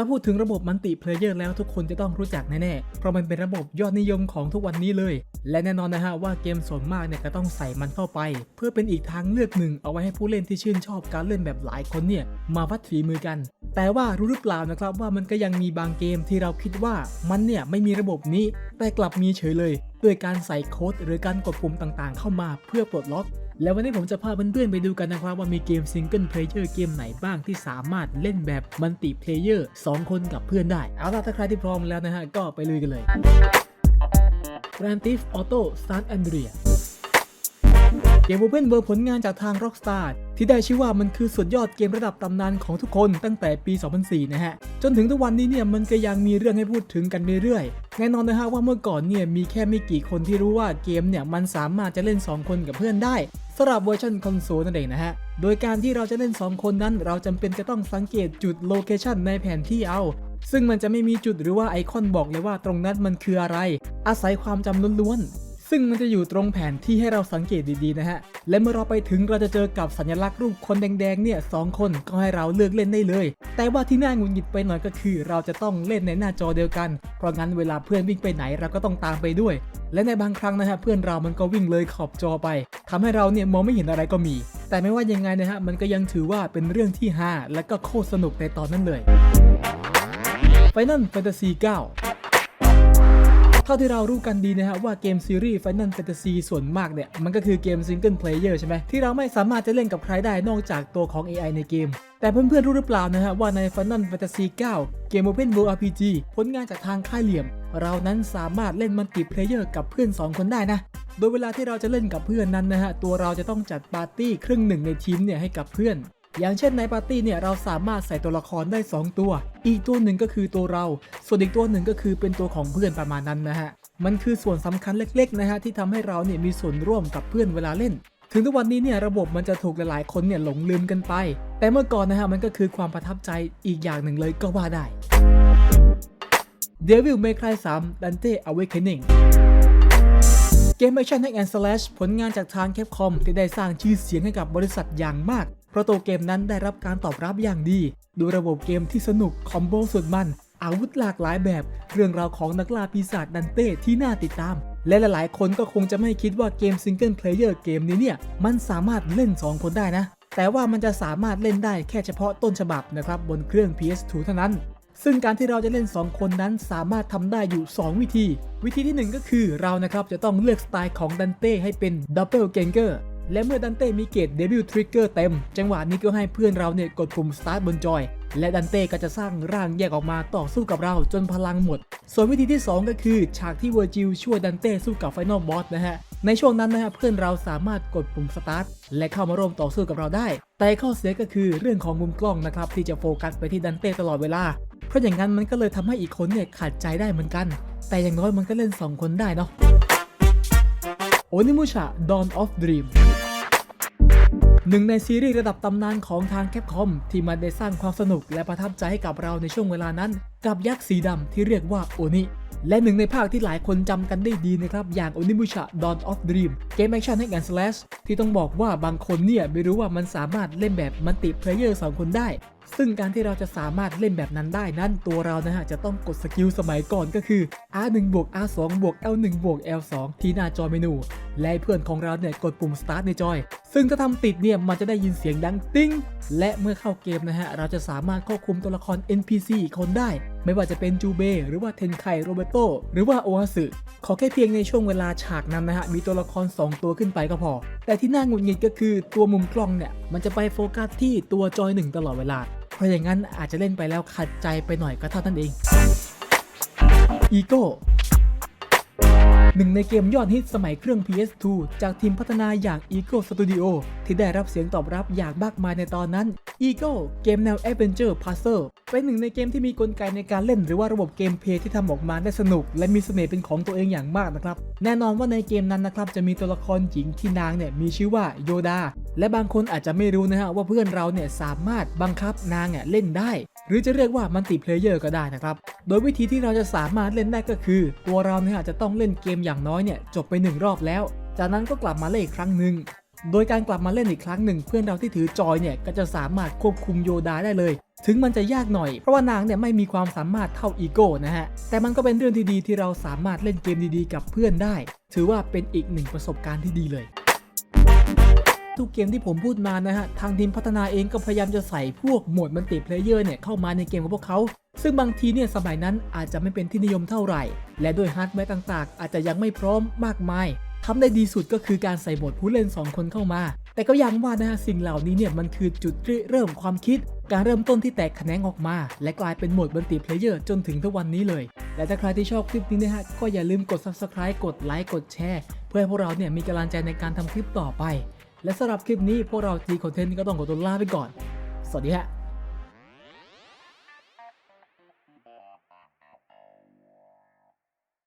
ถ้าพูดถึงระบบมัลติเพลเยอร์แล้วทุกคนจะต้องรู้จักแน่ๆ เพราะมันเป็นระบบยอดนิยมของทุกวันนี้เลย และแน่นอนนะฮะว่าเกมส่วนมากเนี่ยก็ต้องใส่มันเข้าไป เพื่อเป็นอีกทางเลือกหนึ่งเอาไว้ให้ผู้เล่นที่ชื่นชอบการเล่นแบบหลายคนเนี่ยมาวัดฝีมือกัน แต่ว่ารู้หรือเปล่านะครับว่ามันก็ยังมีบางเกมที่เราคิดว่ามันเนี่ยไม่มีระบบนี้ แต่กลับมีเฉยเลย ด้วยการใส่โค้ดหรือการกดปุ่มต่างๆ เข้ามาเพื่อปลดล็อก แล้ววันนี้ผมจะพาเพื่อนๆไปดูกันนะครับว่ามีเกมซิงเกิลเพลเยอร์เกมไหนบ้างที่สามารถเล่นแบบมัลติเพลเยอร์2คนกับเพื่อนได้ เอาล่ะถ้าใครที่พร้อมแล้วนะฮะก็ไปลุยกันเลย Grand Theft Auto San Andreas กม Open World ผลงานจากทาง Rockstar ที่ได้ชื่อว่ามันคือสุดยอดเกมระดับตำนานของทุกคนตั้งแต่ปี 2004 นะฮะ จนถึงทุกวันนี้เนี่ยมันก็ยังมีเรื่องให้พูดถึงกันเรื่อยๆ แน่นอนนะฮะว่าเมื่อก่อนเนี่ยมีแค่ไม่กี่คนที่รู้ว่าเกมเนี่ยมันสามารถจะเล่น 2 คนกับเพื่อนได้สำหรับเวอร์ชันคอนโซลนั่นเองนะฮะ โดยการที่เราจะเล่น 2 คนนั้น เราจำเป็นจะต้องสังเกตจุดโลเคชันในแผนที่เอาซึ่งมันจะไม่มีจุดหรือว่าไอคอนบอกเลยว่าตรงนั้นมันคืออะไร อาศัยความจำล้วนๆ ซึ่งมันจะอยู่ตรงแผนที่ให้เราสังเกตดีๆนะฮะ และเมื่อเราไปถึงเราจะเจอกับสัญลักษณ์รูปคนแดงๆเนี่ยสองคนก็ให้เราเลือกเล่นได้เลย แต่ว่าที่น่าหงุดหงิดไปหน่อยก็คือ เราจะต้องเล่นในหน้าจอเดียวกัน เพราะงั้นเวลาเพื่อนวิ่งไปไหนเราก็ต้องตามไปด้วย และในบางครั้งนะฮะเพื่อนเรามันก็วิ่งเลยขอบจอไปทำให้เราเนี่ยมองไม่เห็นอะไรก็มี แต่ไม่ว่ายังไงนะฮะมันก็ยังถือว่าเป็นเรื่องที่ฮาและก็โคตรสนุกในตอนนั้นเลย Final Fantasy 9 เท่าที่เรารู้กันดีนะฮะว่าเกมซีรีส์ Final Fantasy ส่วนมากเนี่ย มันก็คือเกมซิงเกิลเพลเยอร์ใช่ไหมที่เราไม่สามารถจะเล่นกับใครได้นอกจากตัวของ AI ในเกม แต่เพื่อนๆรู้หรือเปล่านะฮะว่าใน Final Fantasy 9 เกม Open World RPG ผลงานจากทางค่ายเหลี่ยม เรานั้นสามารถเล่นมัลติเพลเยอร์กับเพื่อน 2 คนได้นะโดยเวลาที่เราจะเล่นกับเพื่อนนั้นนะฮะตัวเราจะต้องจัดปาร์ตี้ครึ่งหนึ่งในทีมเนี่ยให้กับเพื่อน อย่างเช่นในปาร์ตี้เนี่ยเราสามารถใส่ตัวละครได้ 2 ตัว อีกตัวหนึ่งก็คือตัวเรา ส่วนอีกตัวหนึ่งก็คือเป็นตัวของเพื่อนประมาณนั้นนะฮะ มันคือส่วนสำคัญเล็กๆนะฮะที่ทำให้เราเนี่ยมีส่วนร่วมกับเพื่อนเวลาเล่น ถึงทุกวันนี้เนี่ยระบบมันจะถูกหลายๆคนเนี่ยหลงลืมกันไป แต่เมื่อก่อนนะฮะมันก็คือความประทับใจอีกอย่างหนึ่งเลยก็ว่าได้ Devil May Cry 3 Dante Awakening เกม Action Hack and Slash ผลงานจากทาง Capcom ที่ได้สร้างชื่อเสียงให้กับบริษัทอย่างมาก ราะตัวเกมนั้นได้รับการตอบรับอย่างดี ดูระบบเกมที่สนุกคอมโบสุดมันอาวุธหลากหลายแบบ เรื่องราวของนักล่าปีศาจดันเต้ที่น่าติดตาม และหลายๆ คนก็คงจะไม่คิดว่าเกมซิงเกิลเพลเยอร์เกมนี้เนี่ย มันสามารถเล่น 2 คนได้นะ แต่ว่ามันจะสามารถเล่นได้แค่เฉพาะต้นฉบับนะครับ บนเครื่อง PS2 เท่านั้น ซึ่งการที่เราจะเล่น 2 คนนั้นสามารถทำได้อยู่ 2 วิธี วิธีที่ 1 ก็คือเรานะครับจะต้องเลือกสไตล์ของดันเต้ให้เป็นดับเบิลเกงเกอร์ และเมื่อดันเต้มีเกตเดบิวทริกเกอร์เต็ม จังหวะนี้ก็ให้เพื่อนเราเนี่ยกดปุ่มสตาร์ทบนจอย และดันเต้ก็จะสร้างร่างแยกออกมาต่อสู้กับเราจนพลังหมด ส่วนวิธีที่ 2 ก็คือฉากที่เวอร์จิลช่วยดันเต้สู้กับไฟนอลบอสนะฮะ ในช่วงนั้นนะฮะเพื่อนเราสามารถกดปุ่มสตาร์ทและเข้ามาร่วมต่อสู้กับเราได้ แต่ข้อเสียก็คือเรื่องของมุมกล้องนะครับที่จะโฟกัสไปที่ดันเต้ตลอดเวลา เพราะอย่างนั้นมันก็เลยทำให้อีกคนเนี่ยขาดใจได้เหมือนกัน แต่อย่างน้อยมันก็เล่น 2 คนได้เนาะโอนิมุชะ Dawn of Dream หนึ่งในซีรีส์ระดับตำนานของทางแคปคอมที่มันได้สร้างความสนุกและประทับใจให้กับเราในช่วงเวลานั้น กับยักษ์สีดำที่เรียกว่าโอนิและหนึ่งในภาคที่หลายคนจำกันได้ดีนะครับ อย่างโอนิบุชะ Dawn of Dream เกมแอคชั่นให้กันสแลชที่ต้องบอกว่าบางคนเนี่ยไม่รู้ว่ามันสามารถเล่นแบบมัลติเพลเยอร์2คนได้ ซึ่งการที่เราจะสามารถเล่นแบบนั้นได้นั้นตัวเรานะฮะจะต้องกดสกิลสมัยก่อนก็คือ R1 บวก R2 บวก L1 บวก L2 ที่หน้าจอเมนู และเพื่อนของเราเนี่ยกดปุ่ม start ในจอย ซึ่งถ้าทำติดเนี่ยมันจะได้ยินเสียงดังติ้ง และเมื่อเข้าเกมนะฮะเราจะสามารถควบคุมตัวละคร NPC อีกคนได้ ไม่ว่าจะเป็นจูเบหรือว่าเทนไคโรเบโตหรือว่าโออาสึขอแค่เพียงในช่วงเวลาฉากนั้นนะฮะมีตัวละคร 2 ตัวขึ้นไปก็พอ แต่ที่น่าหงุดหงิดก็คือตัวมุมกล้องเนี่ยมันจะไปโฟกัสที่ตัวจอยหนึ่งตลอดเวลา ราะอย่างนั้นอาจจะเล่นไปแล้วขัดใจไปหน่อยก็เท่านั้นเองอีโก้ หนึ่งในเกมยอดฮิตสมัยเครื่อง PS2 จากทีมพัฒนาอย่าง Eagle Studio ที่ได้รับเสียงตอบรับอย่างมากมายในตอนนั้น Eagle เกมแนว Adventure Puzzle เป็นหนึ่งในเกมที่มีกลไกในการเล่นหรือว่าระบบเกมเพลย์ที่ทำออกมาได้สนุก และมีเสน่ห์เป็นของตัวเองอย่างมากนะครับ แน่นอนว่าในเกมนั้นนะครับจะมีตัวละครหญิงที่นางเนี่ยมีชื่อว่าโยดาและบางคนอาจจะไม่รู้นะฮะว่าเพื่อนเราเนี่ยสามารถบังคับนางเนี่ยเล่นได้ หรือจะเรียกว่ามัลติเพลเยอร์ก็ได้นะครับ โดยวิธีที่เราจะสามารถเล่นได้ก็คือ ตัวเราเนี่ยอาจจะต้องเล่นเกมอย่างน้อยเนี่ยจบไปหนึ่งรอบแล้ว จากนั้นก็กลับมาเล่นอีกครั้งหนึ่งโดยการกลับมาเล่นอีกครั้งหนึ่งเพื่อนเราที่ถือจอยเนี่ยก็จะสามารถควบคุมโยดาได้เลย ถึงมันจะยากหน่อย เพราะว่านางเนี่ยไม่มีความสามารถเท่าอีโก้นะฮะ แต่มันก็เป็นเรื่องที่ดีที่เราสามารถเล่นเกมดีๆ กับเพื่อนได้ ถือว่าเป็นอีกหนึ่งประสบการณ์ที่ดีเลย ทุกเกมที่ผมพูดมานะฮะ ทางทีมพัฒนาเองก็พยายามจะใส่พวกโหมดมัลติเพลเยอร์เนี่ยเข้ามาในเกมของพวกเขา ซึ่งบางทีเนี่ยสมัยนั้นอาจจะไม่เป็นที่นิยมเท่าไหร่ และด้วยฮาร์ดแวร์ต่างๆ อาจจะยังไม่พร้อมมากมายทำได้ดีสุดก็คือการใส่โหมดผู้เล่น 2 คนเข้ามา แต่ก็ยังว่านะฮะสิ่งเหล่านี้เนี่ยมันคือจุดเริ่มความคิด การเริ่มต้นที่แตกแขนงออกมา และกลายเป็นโหมดมัลติเพลเยอร์จนถึงทุกวันนี้เลย และถ้าใครที่ชอบคลิปนี้นะฮะก็อย่าลืมกด subscribe กดไลค์กดแชร์ เพื่อให้พวกเราเนี่ยมีกำลังใจในการทำคลิปต่อไป และสำหรับคลิปนี้พวกเราทีคอนเทนต์ก็ต้องขอตัวลาไปก่อน สวัสดีฮะ